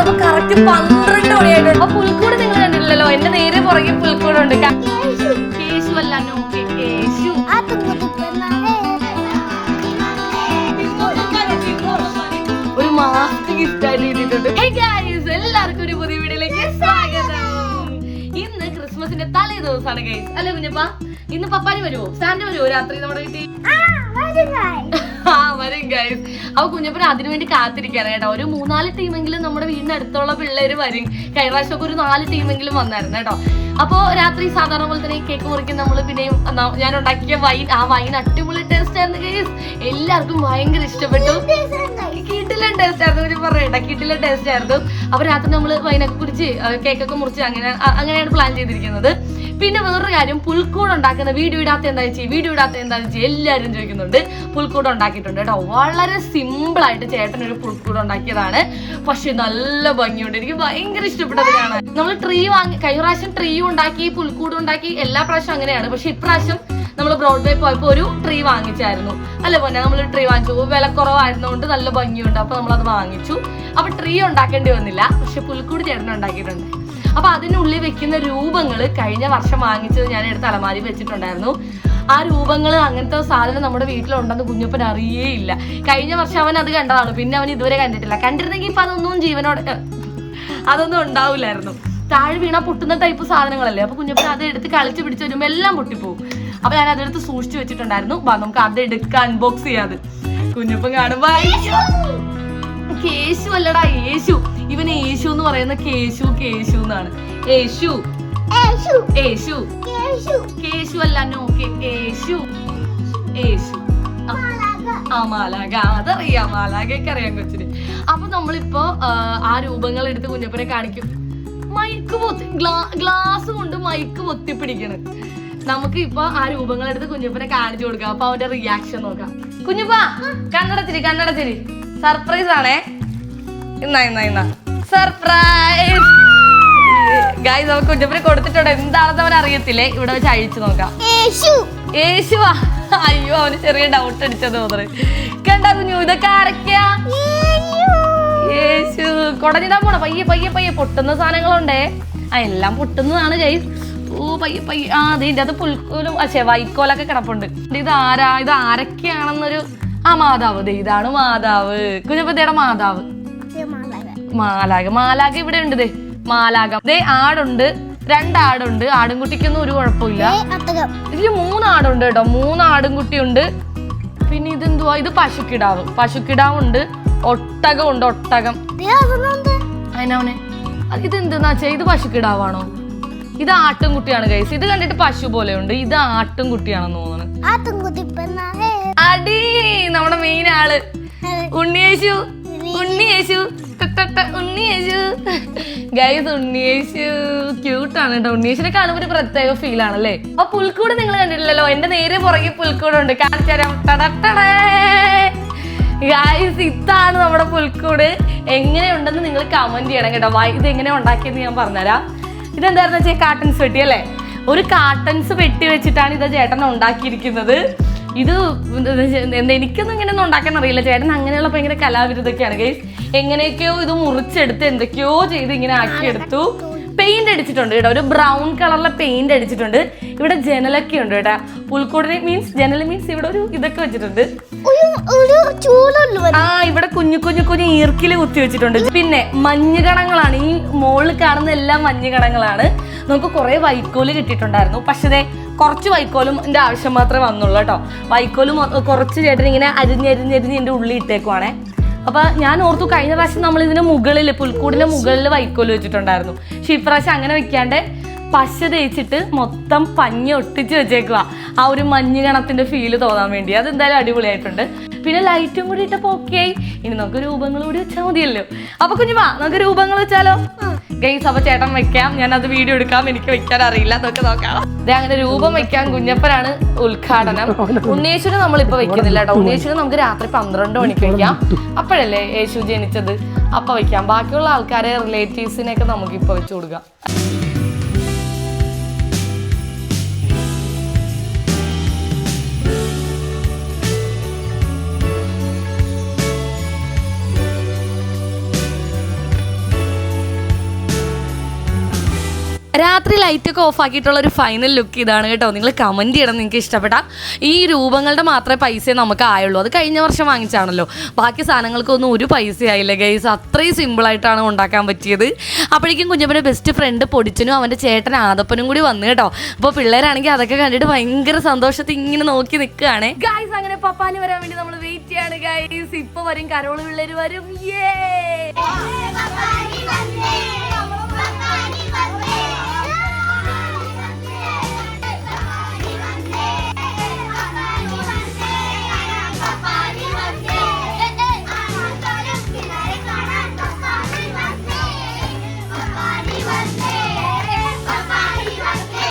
അപ്പൊ കറക്റ്റ് പന്ത്രണ്ട് മണിയായിട്ടുണ്ട് അപ്പൊ പുൽക്കൂട് നിങ്ങൾ എന്റെ നേരെ പുറകെ പുൽക്കൂടുണ്ട്. ക- കേശു. അല്ല നോ കേ- കേശു ഒരു മാസ്ക് ഗിഫ്റ്റ് ആയിട്ട് കിട്ടിയിട്ടുണ്ട്. Hey എല്ലാവർക്കും ഒരു പുതിയ വീഡിയോയിലേക്ക് സ്വാഗതം. ഇന്ന് ക്രിസ്മസിന്റെ തലേ ദിവസമാണ് ഗൈസ് അല്ലെ കുഞ്ഞപ്പ? ഇന്ന് പപ്പാനി വരുമോ സാന്റ വരുമോ രാത്രി നമ്മുടെ വീട്ടിൽ? ആ വരും കുഞ്ഞപ്പന അതിനു വേണ്ടി കാത്തിരിക്കാണ് കേട്ടോ. ഒരു മൂന്നാൽ ടീമെങ്കിലും നമ്മുടെ വീടിന്റെ അടുത്തുള്ള പിള്ളേര് വരും. കഴിഞ്ഞ ഒരു നാല് ടീമെങ്കിലും വന്നായിരുന്നു കേട്ടോ. അപ്പൊ രാത്രി സാധാരണ പോലെ തന്നെ കേക്ക് മുറിക്കും നമ്മൾ പിന്നെയും ഞാൻ ഉണ്ടാക്കിയ വൈൻ ആ വൈൻ അടിപൊളി ടേസ്റ്റ് ആയിരുന്നു ഗൈസ് എല്ലാവർക്കും ഭയങ്കര ഇഷ്ടപ്പെട്ടു. കിട്ടില്ല ടേസ്റ്റ് ആയിരുന്നു ഇവർ പറയണ്ട കിട്ടില്ല ടേസ്റ്റ് ആയിരുന്നു. അപ്പൊ രാത്രി നമ്മൾ വൈനൊക്കെ കുറിച്ച് കേക്കൊക്കെ മുറിച്ച് അങ്ങനെ അങ്ങനെയാണ് പ്ലാൻ ചെയ്തിരിക്കുന്നത്. പിന്നെ വേറൊരു കാര്യം പുൽക്കൂട് ഉണ്ടാക്കുന്ന വീഡിയോ ഇടാത്ത എന്താ വെച്ചാൽ വീഡിയോ ഇടാത്ത എന്താ വെച്ചാൽ എല്ലാവരും ചോദിക്കുന്നുണ്ട്. പുൽക്കൂട് ഉണ്ടാക്കിയിട്ടുണ്ട് കേട്ടോ. വളരെ സിമ്പിൾ ആയിട്ട് ചേട്ടൻ ഒരു പുൽക്കൂട് ഉണ്ടാക്കിയതാണ്. പക്ഷെ നല്ല ഭംഗിയുണ്ട്. എനിക്ക് ഭയങ്കര ഇഷ്ടപ്പെട്ടത് കാണാൻ നമ്മൾ ട്രീ വാങ്ങി കഴിഞ്ഞ പ്രാവശ്യം ട്രീ ഉണ്ടാക്കി പുൽക്കൂട് ഉണ്ടാക്കി എല്ലാ പ്രാവശ്യം അങ്ങനെയാണ്. പക്ഷെ ഇപ്രാവശ്യം നമ്മൾ ബ്രോഡ്വേ പോയപ്പോൾ ഒരു ട്രീ വാങ്ങിച്ചായിരുന്നു. അല്ല പൊന്നെ? നമ്മൾ ട്രീ വാങ്ങിച്ചു. വില നല്ല ഭംഗിയുണ്ട്. അപ്പോൾ നമ്മളത് വാങ്ങിച്ചു. അപ്പോൾ ട്രീ ഉണ്ടാക്കേണ്ടി വന്നില്ല. പക്ഷെ പുൽക്കൂട് ചേട്ടൻ ഉണ്ടാക്കിയിട്ടുണ്ട്. അപ്പൊ അതിനുള്ളിൽ വെക്കുന്ന രൂപങ്ങൾ കഴിഞ്ഞ വർഷം വാങ്ങിച്ചത് ഞാൻ എടുത്ത് അലമാരി വെച്ചിട്ടുണ്ടായിരുന്നു. ആ രൂപങ്ങൾ അങ്ങനത്തെ സാധനം നമ്മുടെ വീട്ടിലുണ്ടെന്ന് കുഞ്ഞപ്പൻ അറിയേയില്ല. കഴിഞ്ഞ വർഷം അവൻ അത് കണ്ടതാണ്. പിന്നെ അവൻ ഇതുവരെ കണ്ടിട്ടില്ല. കണ്ടിരുന്നെങ്കിൽ ഇപ്പൊ അതൊന്നും ജീവനോട് അതൊന്നും ഉണ്ടാവില്ലായിരുന്നു. താഴെ വീണ പൊട്ടുന്ന ടൈപ്പ് സാധനങ്ങളല്ലേ? അപ്പൊ കുഞ്ഞപ്പൻ അത് എടുത്ത് കളിച്ച് പിടിച്ച് വരുമ്പോ എല്ലാം പൊട്ടിപ്പോവും. അപ്പൊ ഞാൻ അതെടുത്ത് സൂക്ഷിച്ചു വെച്ചിട്ടുണ്ടായിരുന്നു. വാ നമുക്ക് അത് എടുക്കുക അൺബോക്സ് ചെയ്യാതെ കുഞ്ഞപ്പൻ കാണുമ്പോ യേശു അല്ലടാ യേശു ഇവൻ യേശു എന്ന് പറയുന്ന കേശു കേശു എന്നാണ്. യേശു. യേശു. കേശു അല്ല നോ കേശു യേശു. ആ. മാലാക അതറിയാം മാലാകൊക്കെ അറിയാം കൊച്ചിന്. അപ്പൊ നമ്മളിപ്പോ ആ, ആ രൂപങ്ങൾ എടുത്ത് കുഞ്ഞപ്പനെ കാണിക്കും. മൈക്ക് പൊത്തി ഗ്ലാസ് കൊണ്ട് മൈക്ക് പൊത്തിപ്പിടിക്കണം. നമുക്ക് ഇപ്പൊ ആ രൂപങ്ങൾ എടുത്ത് കുഞ്ഞപ്പനെ കാണിച്ചു കൊടുക്കാം. അപ്പൊ അവന്റെ റിയാക്ഷൻ നോക്കാം. കുഞ്ഞപ്പ കണ്ണടച്ചിരി കണ്ണടച്ചിരി. സർപ്രൈസ് ആണേ. ഇന്നാ ഇന്നാ ഇന്നാ സർപ്രൈസ് ഗായ്സ് നമുക്ക് കുഞ്ഞപ്പനെ കൊടുത്തിട്ടുണ്ട്. എന്താണെന്ന് അവൻ അറിയത്തില്ലേ? ഇവിടെ വെച്ച് അഴിച്ചു നോക്കാം. യേശുവാ. അയ്യോ അവന് ചെറിയ ഡൗട്ട് അടിച്ചത് തോന്നുന്നത് കണ്ട കുഞ്ഞു ഇതൊക്കെ ആരൊക്കെയാ? യേശു. കൊടഞ്ഞിടാൻ പോണ? പയ്യെ പയ്യെ പയ്യെ. പൊട്ടുന്ന സാധനങ്ങളുണ്ടേ. ആ എല്ലാം പൊട്ടുന്നതാണ് ജയ്സ് ഓ പയ്യെ പയ്യെ. ആ അതെ ഇതിന്റെ അത് പുൽക്കോലും അച്ഛേ വൈക്കോലൊക്കെ കിടപ്പുണ്ട്. ഇത് ആരാ ഇത് ആരൊക്കെയാണെന്നൊരു ആ മാതാവ്. ദേ ഇതാണ് മാതാവ്. കുഞ്ഞപ്പത്തിയുടെ മാതാവ്. മാലാക മാലാക ഇവിടെ ഉണ്ട് ദേ. മാലാക ദേ ആടുണ്ട്. രണ്ടാടുണ്ട്. ആടുംകുട്ടിക്കൊന്നും ഒരു കുഴപ്പമില്ല. ഇതിൽ മൂന്ന് ആടുണ്ട് കേട്ടോ. മൂന്ന് കുട്ടിയുണ്ട്. പിന്നെ ഇതെന്തുവാ? ഇത് പശുക്കിടാവ്. പശുക്കിടാവുണ്ട്. ഒട്ടകമുണ്ട് ഒട്ടകം. അതിനവനെ ഇതെന്തെന്നാ വെച്ചാ ഇത് പശുക്കിടാവാണോ? ഇത് ആട്ടുംകുട്ടിയാണ് കൈസ് ഇത് കണ്ടിട്ട് പശു പോലെ ഉണ്ട് ഇത് ആട്ടുംകുട്ടിയാണെന്ന് തോന്നുന്നു അടി നമ്മുടെ മെയിൻ ആൾ. ഉണ്ണിയേശു. ഉണ്ണിയേശു ഉണ്ണിയേശു ഗൈസ് ഉണ്ണിയേശു ക്യൂട്ടാണ് കേട്ടോ ഉണ്ണിയേശുനെ കാണുമ്പോൾ ഒരു പ്രത്യേക ഫീൽ ആണല്ലേ? ആ പുൽക്കൂട് നിങ്ങൾ കണ്ടിട്ടില്ലല്ലോ. എന്റെ നേരെ പുറകെ പുൽക്കൂടുണ്ട്. കാണിച്ചുതരാം. ടടട്ടടേ. ഗായ്സ് ഇതാണ് നമ്മുടെ പുൽക്കൂട്. എങ്ങനെയുണ്ടെന്ന് നിങ്ങൾ കമന്റ് ചെയ്യണം കേട്ടോ. ഇത് എങ്ങനെ ഉണ്ടാക്കിയെന്ന് ഞാൻ പറഞ്ഞുതരാം. ഇതെന്തായിരുന്നു വെച്ചാൽ കാട്ടൻസ് വെട്ടി അല്ലേ? ഒരു കാട്ടൻസ് വെട്ടി വെച്ചിട്ടാണ് ഇത് ചേട്ടൻ ഉണ്ടാക്കിയിരിക്കുന്നത്. ഇത് എനിക്കൊന്നും ഇങ്ങനെയൊന്നും ഉണ്ടാക്കാൻ അറിയില്ല. ചേട്ടൻ അങ്ങനെയുള്ള ഭയങ്കര കലാവിരുദ്ധൊക്കെയാണ് ഗൈസ് എങ്ങനെയൊക്കെയോ ഇത് മുറിച്ചെടുത്ത് എന്തൊക്കെയോ ചെയ്ത് ഇങ്ങനെ ആക്കിയെടുത്തു. പെയിന്റ് അടിച്ചിട്ടുണ്ട് കേട്ടോ. ഒരു ബ്രൗൺ കളറിലെ പെയിന്റ് അടിച്ചിട്ടുണ്ട്. ഇവിടെ ജനലൊക്കെ ഉണ്ട് കേട്ടോ. പുൽക്കൂടിനെ മീൻസ് ജനൽ മീൻസ് ഇവിടെ ഒരു ഇതൊക്കെ വെച്ചിട്ടുണ്ട്. ആ ഇവിടെ കുഞ്ഞു കുഞ്ഞു കുഞ്ഞു ഈർക്കിൽ കുത്തി വെച്ചിട്ടുണ്ട്. പിന്നെ മഞ്ഞുകണങ്ങളാണ്. ഈ മുകളിൽ കാണുന്ന എല്ലാം മഞ്ഞുകണങ്ങളാണ്. നമുക്ക് കുറേ വൈക്കോൽ കിട്ടിയിട്ടുണ്ടായിരുന്നു. പക്ഷേ ദേ കുറച്ച് വൈക്കോലും എന്റെ ആവശ്യം മാത്രമേ വന്നുള്ളൂ കേട്ടോ. വൈക്കോലും കുറച്ച് ചേട്ടൻ ഇങ്ങനെ അരിഞ്ഞരിഞ്ഞരിഞ്ഞ് എന്റെ ഉള്ളിൽ ഇട്ടേക്കുവാണേ. അപ്പൊ ഞാൻ ഓർത്തു കഴിഞ്ഞ പ്രാവശ്യം നമ്മൾ ഇതിന് മുകളിൽ പുൽക്കൂടിന്റെ മുകളിൽ വൈക്കോൽ വെച്ചിട്ടുണ്ടായിരുന്നു. പക്ഷെ ഇപ്രാവശ്യം അങ്ങനെ വെക്കാണ്ട് പശ തേച്ചിട്ട് മൊത്തം പഞ്ഞ ഒട്ടിച്ച് വെച്ചേക്കുക ആ ഒരു മഞ്ഞ് കണത്തിന്റെ ഫീൽ തോന്നാൻ വേണ്ടി. അതെന്തായാലും അടിപൊളിയായിട്ടുണ്ട്. പിന്നെ ലൈറ്റും കൂടി ഇട്ടപ്പോൾ ഓക്കെ ആയി ഇനി നമുക്ക് രൂപങ്ങൾ കൂടി വെച്ചാൽ മതിയല്ലോ. അപ്പൊ കുഞ്ഞുമാ നമുക്ക് രൂപങ്ങൾ വെച്ചാലോ? ഗൈസ് അപ്പൊ ചേട്ടൻ വെക്കാം. ഞാൻ അത് വീഡിയോ എടുക്കാം. എനിക്ക് വെക്കാൻ അറിയില്ല. അതൊക്കെ നോക്കാം. ദേ അങ്ങനെ രൂപം വെക്കാൻ കുഞ്ഞപ്പനാണ് ഉദ്ഘാടനം. ഉണ്ണേശ്വരം നമ്മളിപ്പോ വെക്കുന്നില്ല കേട്ടോ. ഉണ്ണേശ്വരം നമുക്ക് രാത്രി പന്ത്രണ്ട് മണിക്ക് വെക്കാം. അപ്പോഴല്ലേ യേശു ജനിച്ചത്? അപ്പൊ വെക്കാം. ബാക്കിയുള്ള ആൾക്കാരെ റിലേറ്റീവ്സിനെയൊക്കെ നമുക്ക് ഇപ്പൊ വെച്ചു കൊടുക്കാം. രാത്രി ലൈറ്റ് ഒക്കെ ഓഫ് ആക്കിയിട്ടുള്ള ഒരു ഫൈനൽ ലുക്ക് ഇതാണ് കേട്ടോ. നിങ്ങൾ കമന്റ് ചെയ്യണം നിങ്ങൾക്ക് ഇഷ്ടപ്പെട്ട. ഈ രൂപങ്ങളുടെ മാത്രമേ പൈസ നമുക്ക് ആയുള്ളൂ. അത് കഴിഞ്ഞ വർഷം വാങ്ങിച്ചാണല്ലോ. ബാക്കി സാധനങ്ങൾക്കൊന്നും ഒരു പൈസ ആയില്ല ഗൈസ് അത്രയും സിമ്പിളായിട്ടാണ് ഉണ്ടാക്കാൻ പറ്റിയത്. അപ്പോഴേക്കും കുഞ്ഞപ്പന്റെ ബെസ്റ്റ് ഫ്രണ്ട് പൊടിച്ചനും അവന്റെ ചേട്ടൻ ആദപ്പനും കൂടി വന്നു കേട്ടോ. അപ്പോൾ പിള്ളേരാണെങ്കിൽ അതൊക്കെ കണ്ടിട്ട് ഭയങ്കര സന്തോഷത്തിൽ ഇങ്ങനെ നോക്കി നിൽക്കുകയാണ്. ഗൈസ് അങ്ങനെ പപ്പാന് വരാൻ വേണ്ടി നമ്മൾ വെയിറ്റ് ചെയ്യാണ് ഗൈസ് ഇപ്പോൾ വരും കരോൾ പിള്ളേർ വരും. യേ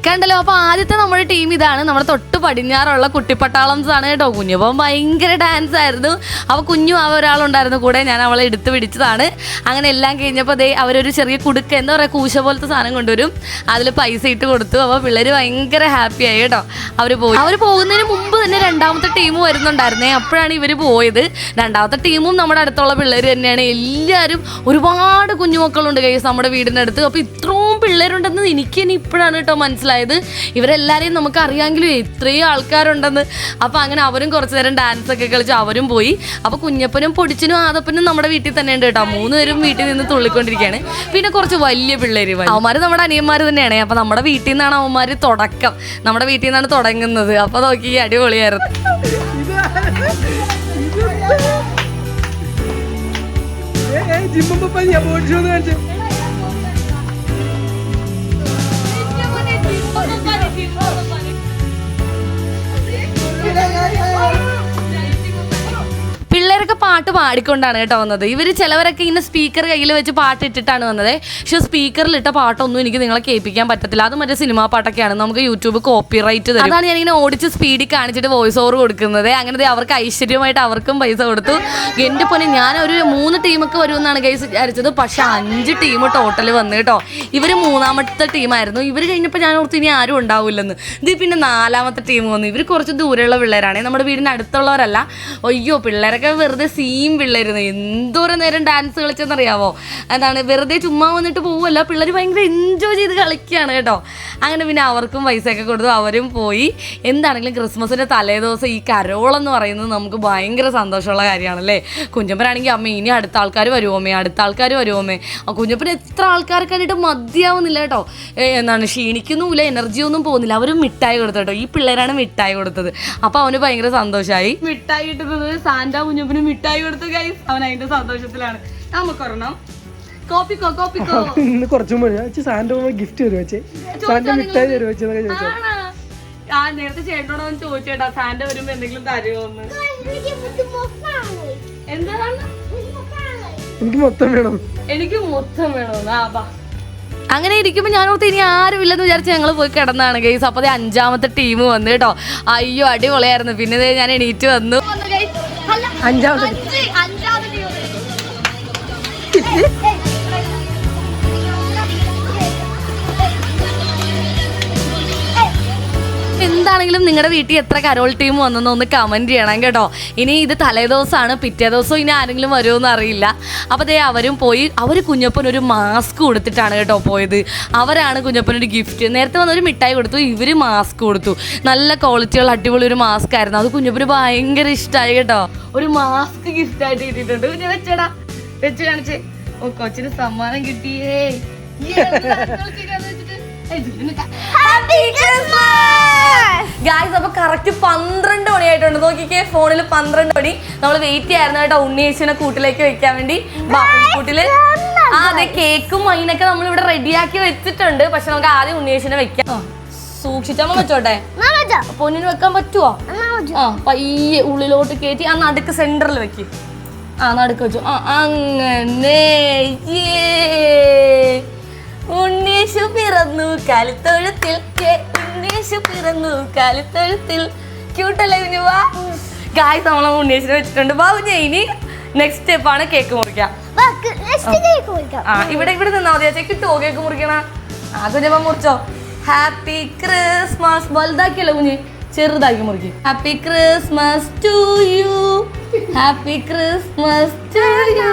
കണ്ടല്ലോ അപ്പൊ ആദ്യത്തെ നമ്മുടെ ടീം ഇതാണ്. നമ്മുടെ തൊട്ട് പടിഞ്ഞാറുള്ള കുട്ടിപ്പട്ടാളംസ് ആണ് കേട്ടോ. കുഞ്ഞപ്പം ഭയങ്കര ഡാൻസ് ആയിരുന്നു. അവ കുഞ്ഞു ആ ഒരാളുണ്ടായിരുന്നു കൂടെ. ഞാൻ അവളെ എടുത്തു പിടിച്ചതാണ്. അങ്ങനെ എല്ലാം കഴിഞ്ഞപ്പോൾ ദേ അവരൊരു ചെറിയ കുടുക്ക എന്താ പറയുക കൂശ പോലത്തെ സാധനം കൊണ്ടുവരും. അതിൽ പൈസ ഇട്ട് കൊടുത്തു. അപ്പോൾ പിള്ളേർ ഭയങ്കര ഹാപ്പി ആയി കേട്ടോ. അവർ പോയി. അവർ പോകുന്നതിന് മുമ്പ് തന്നെ രണ്ടാമത്തെ ടീം വരുന്നുണ്ടായിരുന്നേ. അപ്പോഴാണ് ഇവർ പോയത്. രണ്ടാമത്തെ ടീമും നമ്മുടെ അടുത്തുള്ള പിള്ളേർ തന്നെയാണ്. എല്ലാവരും ഒരുപാട് കുഞ്ഞുമക്കളുണ്ട് കൈസ് നമ്മുടെ വീടിന്റെ അടുത്ത് അപ്പോൾ ഇത്രയും പിള്ളേരുണ്ടെന്ന് എനിക്ക് ഇനി ഇപ്പോഴാണ് കേട്ടോ മനസ്സിലായത്. ഇവരെല്ലാവരെയും നമുക്ക് അറിയാമെങ്കിലും ഇത്രയും ആൾക്കാരുണ്ടെന്ന്. അപ്പോൾ അങ്ങനെ അവരും കുറച്ച് നേരം ഡാൻസ് ഒക്കെ കളിച്ച് അവരും പോയി. അപ്പോൾ കുഞ്ഞപ്പനും പൊടിച്ചനും ആദപ്പനും നമ്മുടെ വീട്ടിൽ തന്നെ ഉണ്ട് കേട്ടോ. മൂന്ന് പേരും വീട്ടിൽ നിന്ന് തുള്ളിക്കൊണ്ടിരിക്കുകയാണ്. പിന്നെ കുറച്ച് വലിയ പിള്ളേർ അവന്മാർ നമ്മുടെ അനിയന്മാർ തന്നെയാണ്. അപ്പോൾ നമ്മുടെ വീട്ടിൽ നിന്നാണ് അവന്മാർ തുടക്കം. നമ്മുടെ വീട്ടിൽ നിന്നാണ് തുടങ്ങുന്നത്. അപ്പോൾ നോക്കി അടിപൊളിയായിരുന്നു. ജിമ്മ പപ്പ ഞാൻ ഷോ കാണിച്ചു. പാട്ട് പാടിക്കൊണ്ടാണ് കേട്ടോ വന്നത്. ഇവർ ചിലവരൊക്കെ ഇങ്ങനെ സ്പീക്കർ കയ്യിൽ വെച്ച് പാട്ട് ഇട്ടിട്ടാണ് വന്നത്. പക്ഷെ സ്പീക്കറിലിട്ട പാട്ടൊന്നും എനിക്ക് നിങ്ങളെ കേൾപ്പിക്കാൻ പറ്റത്തില്ല. അത് മറ്റേ സിനിമാ പാട്ടൊക്കെയാണ്. നമുക്ക് യൂട്യൂബ് കോപ്പി റൈറ്റ് തരും. അതാണ് ഞാനിങ്ങനെ ഓടിച്ച് സ്പീഡിൽ കാണിച്ചിട്ട് വോയിസ് ഓവർ കൊടുക്കുന്നത്. അങ്ങനെ അവർക്ക് ഐശ്വര്യമായിട്ട് അവർക്കും പൈസ കൊടുത്തു. എന്റെ പൊന്നെ ഞാൻ ഒരു മൂന്ന് ടീമൊക്കെ വരുമെന്നാണ് കേസ് വിചാരിച്ചത്. പക്ഷെ അഞ്ച് ടീം ടോട്ടൽ വന്നു കേട്ടോ. ഇവർ മൂന്നാമത്തെ ടീമായിരുന്നു ഇവർ കഴിഞ്ഞപ്പോൾ ഞാൻ ഓർത്ത് ഇനി ആരും ഉണ്ടാവില്ലെന്ന്. ഇത് പിന്നെ നാലാമത്തെ ടീം വന്നു. ഇവർ കുറച്ച് ദൂരെയുള്ള പിള്ളേരാണ്. നമ്മുടെ വീടിന് അടുത്തുള്ളവരല്ല. അയ്യോ പിള്ളേരൊക്കെ വെറുതെ സീം പിള്ളേരുന്നു. എന്തോരം നേരം ഡാൻസ് കളിച്ചെന്നറിയാവോ? എന്താണ് വെറുതെ ചുമ്മാ വന്നിട്ട് പോവുമല്ല പിള്ളേർ ഭയങ്കര എൻജോയ് ചെയ്ത് കളിക്കുകയാണ് കേട്ടോ. അങ്ങനെ പിന്നെ അവർക്കും പൈസയൊക്കെ കൊടുത്തു അവരും പോയി. എന്താണെങ്കിലും ക്രിസ്മസിന്റെ തലേദിവസം ഈ കരോളെന്ന് പറയുന്നത് നമുക്ക് ഭയങ്കര സന്തോഷമുള്ള കാര്യമാണല്ലേ? കുഞ്ഞപ്പനാണെങ്കിൽ അമ്മ ഇനി അടുത്ത ആൾക്കാർ വരുമോമേ അടുത്ത ആൾക്കാർ വരുമോമേ ആ കുഞ്ഞപ്പൻ എത്ര ആൾക്കാർക്കായിട്ട് മതിയാവുന്നില്ല കേട്ടോ. എന്താണ് ക്ഷീണിക്കുന്നുമില്ല എനർജിയൊന്നും പോകുന്നില്ല. അവരും മിഠായി കൊടുത്തു കേട്ടോ. ഈ പിള്ളേരാണ് മിഠായി കൊടുത്തത്. അപ്പോൾ അവന് ഭയങ്കര സന്തോഷമായി മിഠായി കിട്ടുന്നത് സാന്റ കുഞ്ഞപ്പന് മിഠായി കൊടുത്തു ഗൈസ് അവൻ അതിന്റെ സന്തോഷത്തിലാണ്. നമുക്കൊരെണ്ണം കോപ്പിക്കോ കോപ്പിക്കോ. ഇന്ന് കുറച്ചും വെച്ച് സാറിന്റെ ഗിഫ്റ്റ് തരും വെച്ചേ സാറിന്റെ മിഠായി തരും വെച്ചെന്നൊക്കെ ചോദിച്ചു. ആണോ? ആ നേരത്തെ ചേട്ടനോട് അവൻ ചോദിച്ചേട്ടാ സാന്റ വരുമ്പോ എന്തെങ്കിലും തരുമോന്ന് എനിക്ക് എന്താണ്? മൊത്തം വേണം. എനിക്ക് മൊത്തം വേണം ആ ബാ അങ്ങനെ ഇരിക്കുമ്പോൾ ഞാൻ ഓർത്ത് ഇനി ആരും ഇല്ലെന്ന് വിചാരിച്ച് ഞങ്ങൾ പോയി കിടന്നാണ് ഗൈസ് അപ്പോൾ അഞ്ചാമത്തെ ടീം വന്നു കേട്ടോ. അയ്യോ അടിപൊളിയായിരുന്നു. പിന്നെ ഞാൻ എണീറ്റ് വന്നു. 앉아도 아, 앉지 앉아도 돼요. എന്താണെങ്കിലും നിങ്ങളുടെ വീട്ടിൽ എത്ര കരോൾ ടീം വന്നെന്ന് ഒന്ന് കമന്റ് ചെയ്യണം കേട്ടോ. ഇനി ഇത് തലേദിവസമാണ് പിറ്റേ ദിവസം ഇനി ആരെങ്കിലും വരുമോ അറിയില്ല. അപ്പോൾ ദേ അവരും പോയി അവർ കുഞ്ഞപ്പന് ഒരു മാസ്ക് കൊടുത്തിട്ടാണ് കേട്ടോ പോയത്. അവരാണ് കുഞ്ഞപ്പനൊരു ഗിഫ്റ്റ് നേരത്തെ വന്നൊരു മിഠായി കൊടുത്തു ഇവർ മാസ്ക് കൊടുത്തു. നല്ല ക്വാളിറ്റിയുള്ള അടിപൊളി ഒരു മാസ്ക് ആയിരുന്നു. അത് കുഞ്ഞപ്പന് ഭയങ്കര ഇഷ്ടമായി കേട്ടോ. ഒരു മാസ്ക് ഗിഫ്റ്റ് ആയിട്ട് കിട്ടിയിട്ടുണ്ട്. കുഞ്ഞു വെച്ചടാ. വെച്ച് കാണിച്ചേ. ഓ കൊച്ചിന് സമ്മാനം കിട്ടിയേ. ഗായ്സ് അപ്പൊ കറക്റ്റ് പന്ത്രണ്ട് മണിയായിട്ടുണ്ട്. നോക്കിക്കേ ഫോണിൽ പന്ത്രണ്ട് മണി. നമ്മൾ വെയിറ്റ് ചെയ്യായിരുന്നു കേട്ടോ ഉണ്ണിയേശുവിനെ കൂട്ടിലേക്ക് വെക്കാൻ വേണ്ടി. കൂട്ടിൽ. ആ അതെ കേക്കും മൈനൊക്കെ നമ്മൾ ഇവിടെ റെഡിയാക്കി വെച്ചിട്ടുണ്ട്. പക്ഷെ നമുക്ക് ആദ്യം ഉണ്ണിയേശുവിനെ വെക്കാം. സൂക്ഷിച്ചാൽ സൂക്ഷിച്ചമ്മ വെച്ചോട്ടെ. പൊന്നിന് വെക്കാൻ പറ്റുമോ ആ പയ്യെ ഉള്ളിലോട്ട് കയറ്റി ആ നടുക്ക് സെന്ററിൽ വെക്ക്. ആ നടുക്ക് വെച്ചു. ആ അങ്ങനെ. യേ. ഉണ്ണീശു പിറന്നു കാലിത്തൊഴുത്തിൽ കേ, ഉണ്ണീശു പിറന്നു കാലിത്തൊഴുത്തിൽ ക്യൂട്ടല്ലേ വാ? ഗായ്സ് നമ്മളെ ഉണ്ണീശിനെ വെച്ചിട്ടുണ്ട്. ബാബു ഇനി നെക്സ്റ്റ് സ്റ്റെപ്പ് ആണ് കേക്ക് മുറിക്കാം. ആ ഇവിടെ ഇവിടെ നിന്നാ മതി ചേച്ചി. കിട്ടുമോ കേക്ക് മുറിക്കണ. ആ കുഞ്ഞപ്പ മുറിച്ചോ. ഹാപ്പി ക്രിസ്മസ് വലുതാക്കിയല്ലോ കുഞ്ഞ്. ചെറുതാക്കി മുറിക്ക്. Happy Christmas to you happy Christmas to you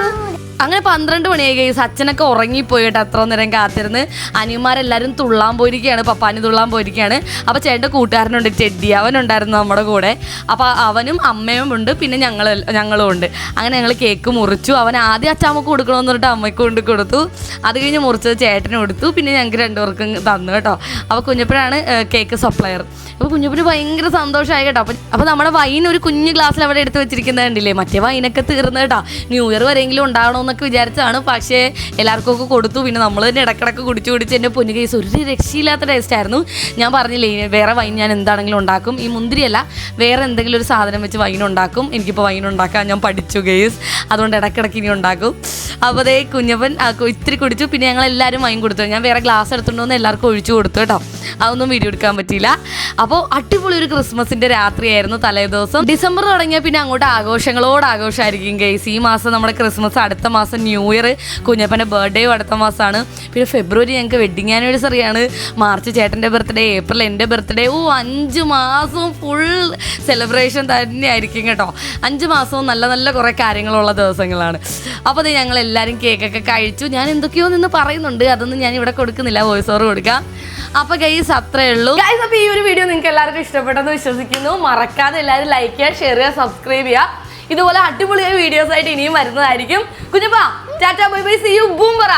അങ്ങനെ പന്ത്രണ്ട് മണിയായി ഗൈസ് അച്ഛനൊക്കെ ഉറങ്ങിപ്പോയി കേട്ടോ അത്ര നേരം കാത്തിരുന്ന്. അനിയന്മാരെല്ലാവരും തുള്ളാൻ പോയിരിക്കുകയാണ്. പപ്പാനി തുള്ളാൻ പോയിരിക്കുകയാണ്. അപ്പോൾ ചേട്ടന്റെ കൂട്ടുകാരനുണ്ട് ടെഡി അവനുണ്ടായിരുന്നു നമ്മുടെ കൂടെ. അപ്പോൾ അവനും അമ്മയും ഉണ്ട് പിന്നെ ഞങ്ങൾ ഞങ്ങളും ഉണ്ട്. അങ്ങനെ ഞങ്ങൾ കേക്ക് മുറിച്ചു. അവൻ ആദ്യം അച്ചാമ്മക്ക് കൊടുക്കണമെന്ന് പറഞ്ഞിട്ട് അമ്മയ്ക്ക് കൊണ്ട് കൊടുത്തു. അത് കഴിഞ്ഞ് മുറിച്ചത് ചേട്ടന് കൊടുത്തു. പിന്നെ ഞങ്ങൾക്ക് രണ്ടുപേർക്കും തന്നു കേട്ടോ. അപ്പോൾ കുഞ്ഞപ്പനാണ് കേക്ക് സപ്ലയർ. അപ്പോൾ കുഞ്ഞപ്പന് ഭയങ്കര സന്തോഷമായി കേട്ടോ. അപ്പം അപ്പോൾ നമ്മുടെ വൈൻ ഒരു കുഞ്ഞു ഗ്ലാസ്സിൽ അവിടെ എടുത്ത് വെച്ചിരിക്കുന്നത് കണ്ടില്ലേ? മറ്റേ വൈനൊക്കെ തീർന്നു കേട്ടോ. ന്യൂ ഇയർ വരെയെങ്കിലും ഉണ്ടാവണമെന്നൊക്കെ വിചാരിച്ചതാണ്. പക്ഷേ എല്ലാവർക്കും ഒക്കെ കൊടുത്തു. പിന്നെ നമ്മൾ തന്നെ ഇടക്കിടക്ക് കുടിച്ചു കുടിച്ച് എന്റെ പൊന്നു കേസ്. ഒരു രക്ഷയില്ലാത്ത ടേസ്റ്റ് ആയിരുന്നു. ഞാൻ പറഞ്ഞില്ലേ വേറെ വൈൻ ഞാൻ എന്താണെങ്കിലും ഉണ്ടാക്കും. ഈ മുന്തിരിയല്ല വേറെ എന്തെങ്കിലും ഒരു സാധനം വെച്ച് വൈൻ ഉണ്ടാക്കും. എനിക്കിപ്പോൾ വൈൻ ഉണ്ടാക്കാൻ ഞാൻ പഠിച്ചു കേസ്. അതുകൊണ്ട് ഇടക്കിടക്ക് ഇനി ഉണ്ടാക്കും. അപ്പോൾ അതേ കുഞ്ഞപ്പൻ ഇത്തിരി കുടിച്ചു. പിന്നെ ഞങ്ങൾ എല്ലാവരും വൈൻ കൊടുത്തു. ഞാൻ വേറെ ഗ്ലാസ് എടുത്തുകൊണ്ടുവന്ന് എല്ലാവർക്കും ഒഴിച്ചു കൊടുത്തു കേട്ടോ. അതൊന്നും വീഡിയോ എടുക്കാൻ പറ്റിയില്ല. അപ്പോൾ അടിപൊളി ഒരു ക്രിസ്മസിന്റെ രാത്രിയായിരുന്നു തലേദിവസം ഡിസംബർ തുടങ്ങിയാൽ പിന്നെ അങ്ങോട്ട് ആഘോഷങ്ങളോട് ആഘോഷമായിരിക്കും ഗൈസ് ഈ മാസം നമ്മുടെ ക്രിസ്മസ് അടുത്ത മാസം ന്യൂ ഇയർ കുഞ്ഞപ്പന്റെ ബർത്ത്ഡേയും അടുത്ത മാസമാണ് പിന്നെ ഫെബ്രുവരി ഞങ്ങൾക്ക് വെഡിങ് ആനിവേഴ്സറി ആണ്. മാർച്ച് ചേട്ടന്റെ ബർത്ത്ഡേ ഏപ്രിൽ എന്റെ ബർത്ത്ഡേ ഓ അഞ്ച് മാസം ഫുൾ സെലിബ്രേഷൻ തന്നെയായിരിക്കും കേട്ടോ. അഞ്ച് മാസവും നല്ല നല്ല കുറേ കാര്യങ്ങളുള്ള ദിവസങ്ങളാണ്. അപ്പോൾ അത് ഞങ്ങൾ എല്ലാവരും കേക്കൊക്കെ കഴിച്ചു. ഞാൻ എന്തൊക്കെയോ നിന്ന് പറയുന്നുണ്ട്. അതൊന്നും ഞാൻ ഇവിടെ കൊടുക്കുന്നില്ല. വോയിസ് ഓവർ കൊടുക്കാം. അപ്പോൾ ഗൈസ് അത്രേ ഉള്ളൂ. ഗൈസ് അപ്പോൾ ഈ ഒരു വീഡിയോ നിങ്ങൾക്ക് എല്ലാവർക്കും ഇഷ്ടപ്പെട്ടെന്ന് വിശ്വസിക്കുന്നു. മറക്കാതെ എല്ലാവരും ലൈക്ക് ചെയ്യുക ഷെയർ ചെയ്യുക സബ്സ്ക്രൈബ് ചെയ്യുക. ഇതുപോലെ അടിപൊളിയായ വീഡിയോസ് ആയിട്ട് ഇനിയും വരുന്നതായിരിക്കും. കുഞ്ഞപ്പാ Tata bye bye see you boom. പറ